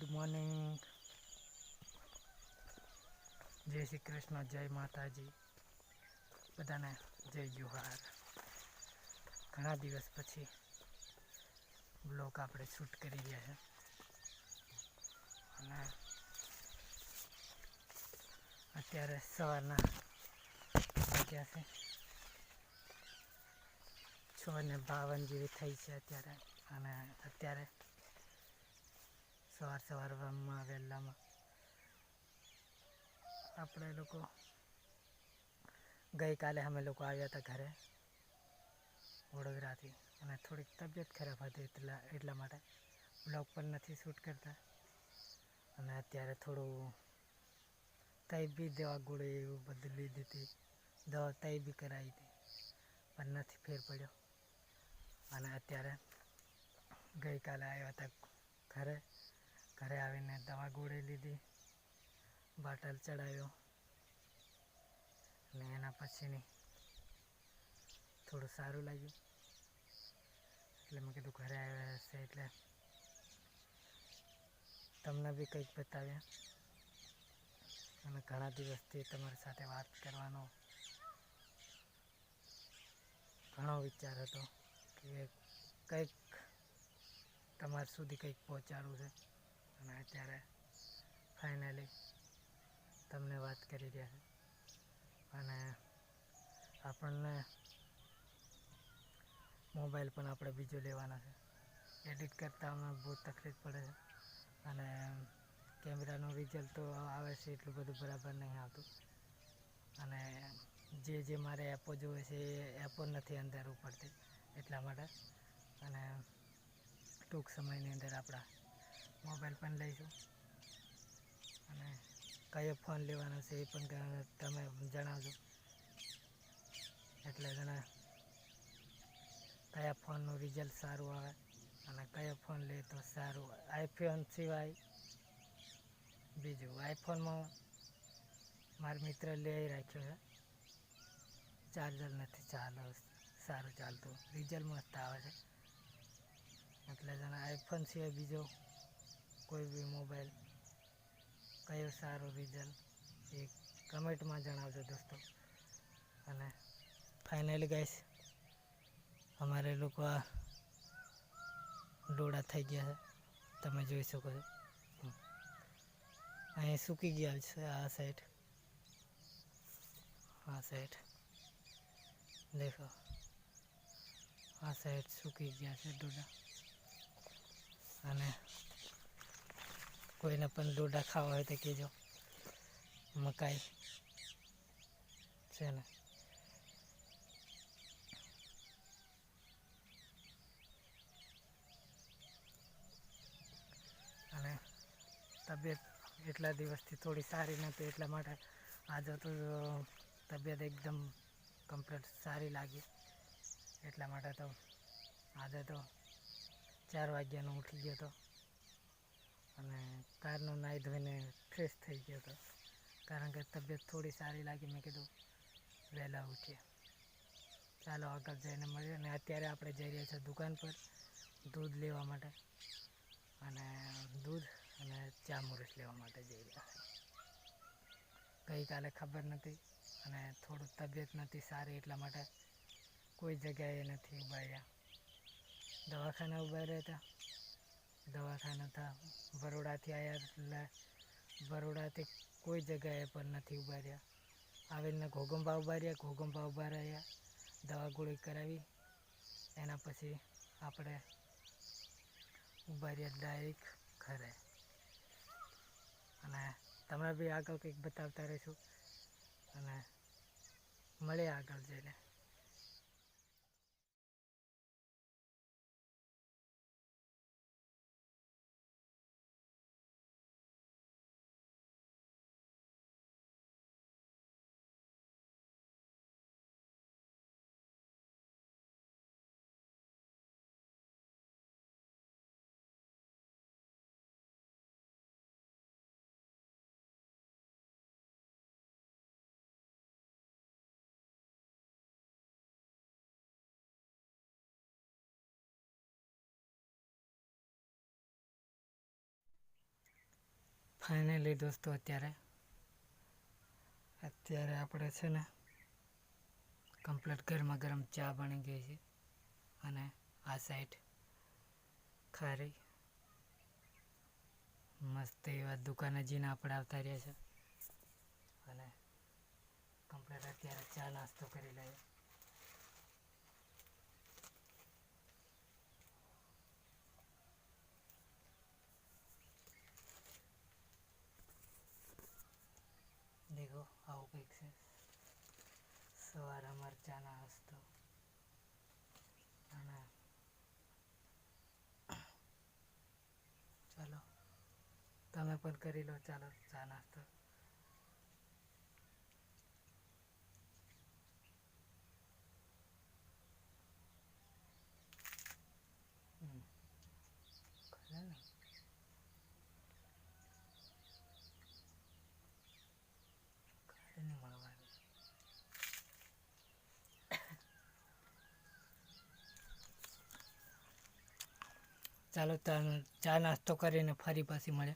Good morning. જય શ્રી કૃષ્ણ, જય માતાજી. બધાને જય જુહાર. ઘણા દિવસ પછી બ્લોગ આપણે શૂટ કરી રહ્યા છે. અને અત્યારે સવારના વાગ્યા છે છ ને બાવન જેવી થઈ છે અત્યારે. અને અત્યારે સવાર સવારમાં વહેલામાં. આપણે લોકો ગઈકાલે અમે લોકો આવ્યા હતા ઘરે, વડોદરાથી. અને થોડીક તબિયત ખરાબ હતી એટલા એટલા માટે બ્લોગ પણ નથી શૂટ કરતા. અને અત્યારે થોડું તઈ બી દવા ગોળી એવું બધું લીધી હતી. દવા તઈ બી કરાવી હતી, પણ નથી ફેર પડ્યો. અને અત્યારે ગઈકાલે આવ્યા હતા ઘરે ઘરે આવીને દવા ગોળી લીધી, બાટલ ચડાવ્યો અને એના પછીની થોડું સારું લાગ્યું. એટલે મેં કીધું ઘરે આવ્યા હશે એટલે તમને બી કંઈક બતાવ્યા. અને ઘણા દિવસથી તમારી સાથે વાત કરવાનો ઘણો વિચાર હતો કે કંઈક તમારા સુધી કંઈક પહોંચાડવું છે. અને અત્યારે ફાઇનલી તમને વાત કરી રહ્યા છે. અને આપણને મોબાઈલ પણ આપણે બીજો લેવાના છે. એડિટ કરતાં અમને બહુ તકલીફ પડે છે. અને કેમેરાનું રિઝલ્ટ તો આવે છે એટલું બધું બરાબર નહીં આવતું. અને જે જે મારે એપો જોવે છે એ એપો નથી અંદર ઉપડતી એટલા માટે. અને ટૂંક સમયની અંદર આપણા મોબાઈલ પણ લઈશું અને કયો ફોન લેવાનો છે એ પણ તમે જણાવજો. એટલે જણા કયા ફોનનું રિઝલ્ટ સારું આવે અને કયો ફોન લે તો સારું આઈફોન સિવાય બીજું આઈફોનમાં મારા મિત્ર લઈ રાખ્યો છે. ચાર્જર નથી ચાલો, સારું ચાલતું. રિઝલ્ટ મસ્ત આવે છે. એટલે જણા આઈફોન સિવાય બીજો કોઈ બી મોબાઈલ, કયો સારો રિઝલ્ટ એ કમેન્ટમાં જણાવજો દોસ્તો. અને ફાઇનલી ગાઈસ અમારે લોકો આ ડોળા થઈ ગયા છે. તમે જોઈ શકો છો. અહીં સૂકી ગયા છે આ સાઈડ આ સાઈડ દેખો. આ સાઈડ સૂકી ગયા છે ડોડા અને કોઈને પણ ડોડા ખાવા હોય તો કહેજો. મકાઈ. છે ને? અને તબિયત એટલા દિવસથી થોડી સારી નહોતી એટલા માટે આજે તો તબિયત એકદમ કમ્પ્લીટ સારી લાગી. એટલા માટે તો આજે તો ચાર વાગ્યાનો ઉઠી ગયો હતો અને કારનો નાહી ધોઈને ફ્રેશ થઈ ગયો હતો. કારણ કે તબિયત થોડી સારી લાગી. મેં કીધું, વહેલા ઉઠીએ. ચાલો આગળ જઈને મળીએ. અને અત્યારે આપણે જઈ રહ્યા છીએ દુકાન પર દૂધ લેવા માટે. અને દૂધ અને ચા મુરસ લેવા માટે જઈ રહ્યા છે ગઈકાલે ખબર નથી અને થોડું તબિયત નથી સારી એટલા માટે કોઈ જગ્યાએ નથી ઊભા રહ્યા. દવાખાને ઊભા રહ્યા હતા. દવાખાના હતા. બરોડાથી આવ્યા બરોડાથી કોઈ જગ્યાએ પણ નથી ઊભા રહ્યા. આવીને ઘોગંબા ઊભા રહ્યા ઘોગંબા ઊભા રહ્યા, દવા ગોળી કરાવી. એના પછી આપણે ઊભા રહ્યા ડાયરેક્ટ ઘરે. અને તમે બી આગળ કંઈક બતાવતા રહીશું. અને મળે આગળ જઈને. ફાઇનલી દોસ્તો અત્યારે. અત્યારે આપણે છે ને કમ્પ્લીટ ગરમા ગરમ ચા બની ગઈ છે અને આ સાઈડ ખારી. મસ્ત એવા દુકાને જઈને આપણે આવતા રહ્યા છે. અને કમ્પ્લીટ અત્યારે ચા નાસ્તો કરી લઈએ. દેખો આવું કંઈક છે. સવાર અમાર ચા નાસ્તો અને ચાલો, તમે પણ કરી લો, ચાલો, ચા નાસ્તો હમ. ખરે ને? ખરે ને મળવાનું. ચાલો ચા નાસ્તો કરીને ફરી પાછી મળે